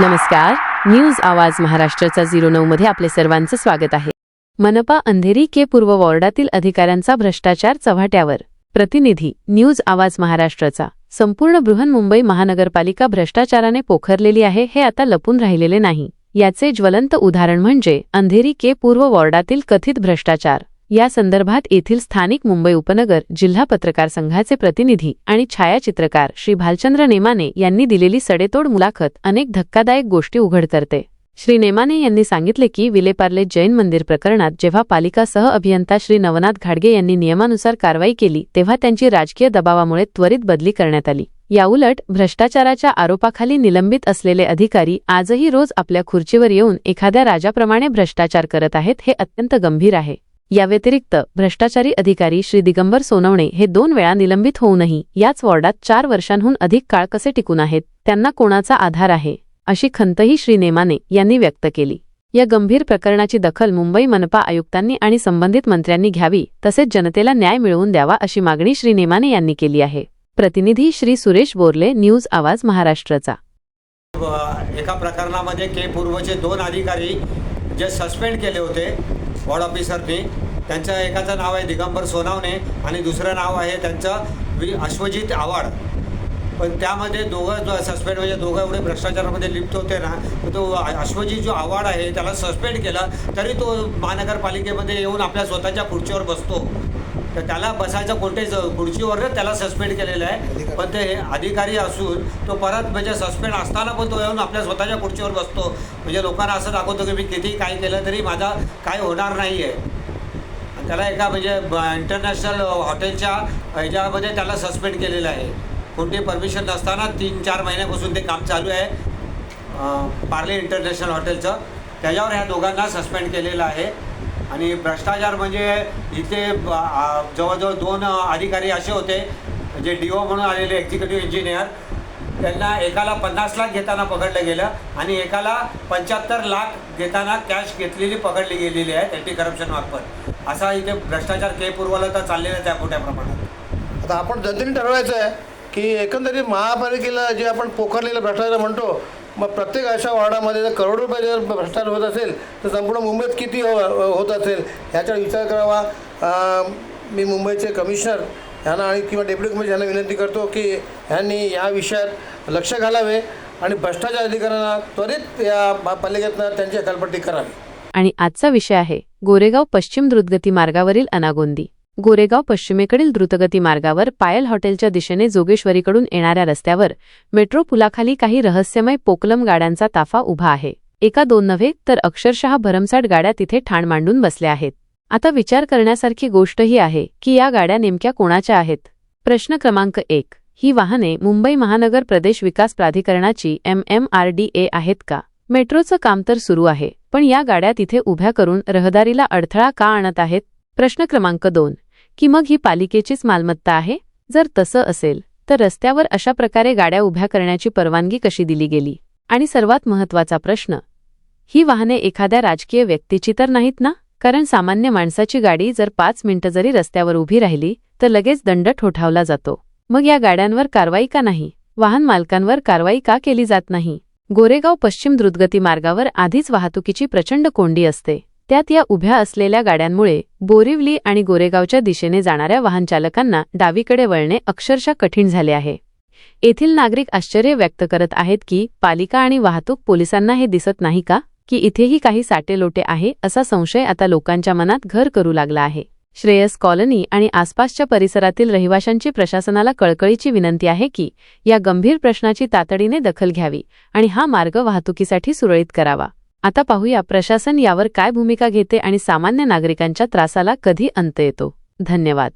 नमस्कार न्यूज आवाज महाराष्ट्राचा झिरो नऊ मध्ये आपले सर्वांचं स्वागत आहे. मनपा अंधेरी के पूर्व वॉर्डातील अधिकाऱ्यांचा भ्रष्टाचार चव्हाट्यावर. प्रतिनिधी न्यूज आवाज महाराष्ट्राचा. संपूर्ण बृहन्मुंबई महानगरपालिका भ्रष्टाचाराने पोखरलेली आहे हे आता लपून राहिलेले नाही. याचे ज्वलंत उदाहरण म्हणजे अंधेरी के पूर्व वॉर्डातील कथित भ्रष्टाचार. या संदर्भात येथील स्थानिक मुंबई उपनगर जिल्हा पत्रकार संघाचे प्रतिनिधी आणि छायाचित्रकार श्री भालचंद्र नेमाने यांनी दिलेली सडेतोड मुलाखत अनेक धक्कादायक गोष्टी उघड करते श्री नेमाने यांनी सांगितले की विलेपार्ले जैन मंदिर प्रकरणात जेव्हा पालिका सह अभियंता श्री नवनाथ घाडगे यांनी नियमानुसार कारवाई केली तेव्हा त्यांची राजकीय दबावामुळे त्वरित बदली करण्यात आली. याउलट भ्रष्टाचाराच्या आरोपाखाली निलंबित असलेले अधिकारी आजही रोज आपल्या खुर्चीवर येऊन एखाद्या राजाप्रमाणे भ्रष्टाचार करत आहेत हे अत्यंत गंभीर आहे. याव्यतिरिक्त भ्रष्टाचारी अधिकारी श्री दिगंबर सोनवणे हे दोन वेळा निलंबित होऊनही याच वॉर्डात चार वर्षांहून अधिक काळ कसे टिकून आहेत त्यांना कोणाचा आधार आहे अशी खंतही श्री नेमाने यांनी व्यक्त केली. या गंभीर प्रकरणाची दखल मुंबई मनपा आयुक्तांनी आणि संबंधित मंत्र्यांनी घ्यावी तसेच जनतेला न्याय मिळवून द्यावा अशी मागणी श्री नेमाने यांनी केली आहे. प्रतिनिधी श्री सुरेश बोरले न्यूज आवाज महाराष्ट्राचा. एका प्रकरणामध्ये के पूर्वचे दोन अधिकारी जे सस्पेंड केले होते वॉर्ड ऑफिसरनी त्यांचं एकाचं नाव आहे दिगंबर सोनावणे आणि दुसरं नाव आहे त्यांचं वि अश्वजित आव्हाड. पण त्यामध्ये दोघं जो सस्पेंड म्हणजे दोघं एवढे भ्रष्टाचारामध्ये लिप्त होते ना तो अश्वजी जो आव्हाड आहे त्याला सस्पेंड केला तरी तो महानगरपालिकेमध्ये येऊन आपल्या स्वतःच्या खुर्चीवर बसतो. तर त्याला बसायचं कोणतेच खुर्चीवरच त्याला सस्पेंड केलेलं आहे. पण ते अधिकारी असून तो परत म्हणजे सस्पेंड असताना पण तो येऊन आपल्या स्वतःच्या खुर्चीवर बसतो. म्हणजे लोकांना असं दाखवतो की मी किती काय केलं तरी माझा काय होणार नाही आहे त्याला एका म्हणजे इंटरनॅशनल हॉटेलच्या ह्याच्यामध्ये त्याला सस्पेंड केलेलं आहे. कोणती परमिशन नसताना तीन चार महिन्यापासून ते काम चालू आहे. पार्ले इंटरनॅशनल हॉटेलचं त्याच्यावर ह्या दोघांना सस्पेंड केलेलं आहे. आणि भ्रष्टाचार म्हणजे इथे जवळजवळ दोन अधिकारी असे होते जे डी ओ म्हणून आलेले एक्झिक्युटिव्ह इंजिनियर त्यांना एकाला पन्नास लाख घेताना पकडलं गेलं आणि एकाला पंच्याहत्तर लाख घेताना कॅश घेतलेली पकडली गेलेली आहे अँटी करप्शन मार्फत. असा इथे भ्रष्टाचार के पूर्वाला तर चाललेला आहे मोठ्या प्रमाणात. आता आपण जनतेने ठरवायचं आहे की एकंदरीत महापालिकेला जे आपण पोखरलेलं भ्रष्टाचार म्हणतो मग प्रत्येक अशा वॉर्डामध्ये जर करोड रुपये जर भ्रष्टाचार होत असेल तर संपूर्ण मुंबईत किती हो होत असेल ह्याचा विचार करावा. मी मुंबईचे कमिशनर यांना आणि किंवा डेप्युटी कमिशनर यांना विनंती करतो की ह्यांनी या विषयात लक्ष घालावे आणि भ्रष्टाचार अधिकाऱ्यांना त्वरित या पालिकेतनं त्यांची अकालपट्टी करावी. आणि आजचा विषय आहे गोरेगाव पश्चिम द्रुतगती मार्गावरील अनागोंदी. गोरेगाव पश्चिमेकडील द्रुतगती मार्गावर पायल हॉटेलच्या दिशेने जोगेश्वरीकडून येणाऱ्या रस्त्यावर मेट्रो पुलाखाली काही रहस्यमय पोकलम गाड्यांचा ताफा उभा आहे. एका दोन नव्हे तर अक्षरशः भरमसाट गाड्या तिथे ठाण मांडून बसल्या आहेत. आता विचार करण्यासारखी गोष्ट ही आहे की या गाड्या नेमक्या कोणाच्या आहेत? प्रश्न क्रमांक एक. ही वाहने मुंबई महानगर प्रदेश विकास प्राधिकरणाची M M R D A आहेत का? मेट्रोचं काम तर सुरू आहे पण या गाड्या तिथे उभ्या करून रहदारीला अडथळा का आणत आहेत? प्रश्न क्रमांक दोन. की मग ही पालिकेचीच मालमत्ता आहे? जर तसं असेल तर रस्त्यावर अशा प्रकारे गाड्या उभ्या करण्याची परवानगी कशी दिली गेली? आणि सर्वात महत्त्वाचा प्रश्न ही वाहने एखाद्या राजकीय व्यक्तीची तर नाहीत ना? कारण सामान्य माणसाची गाडी जर पाच मिनिटं जरी रस्त्यावर उभी राहिली तर लगेच दंड ठोठावला जातो. मग या गाड्यांवर कारवाई का नाही? वाहन मालकांवर कारवाई का केली जात नाही? गोरेगाव पश्चिम द्रुतगती मार्गावर आधीच वाहतुकीची प्रचंड कोंडी असते. त्यात या उभ्या असलेल्या गाड्यांमुळे बोरिवली आणि गोरेगावच्या दिशेने जाणाऱ्या वाहनचालकांना डावीकडे वळणे अक्षरशः कठीण झाले आहे. येथील नागरिक आश्चर्य व्यक्त करत आहेत की पालिका आणि वाहतूक पोलिसांना हे दिसत नाही का की इथेही काही साटेलोटे आहे असा संशय आता लोकांच्या मनात घर करू लागला आहे. श्रेयस कॉलनी आणि आसपासच्या परिसरातील रहिवाशांची प्रशासनाला कळकळीची विनंती आहे की या गंभीर प्रश्नाची तातडीने दखल घ्यावी आणि हा मार्ग वाहतुकीसाठी सुरळीत करावा. आता पाहूया प्रशासन यावर काय भूमिका घेते आणि सामान्य नागरिकांच्या त्रासाला कधी अंत येतो. धन्यवाद.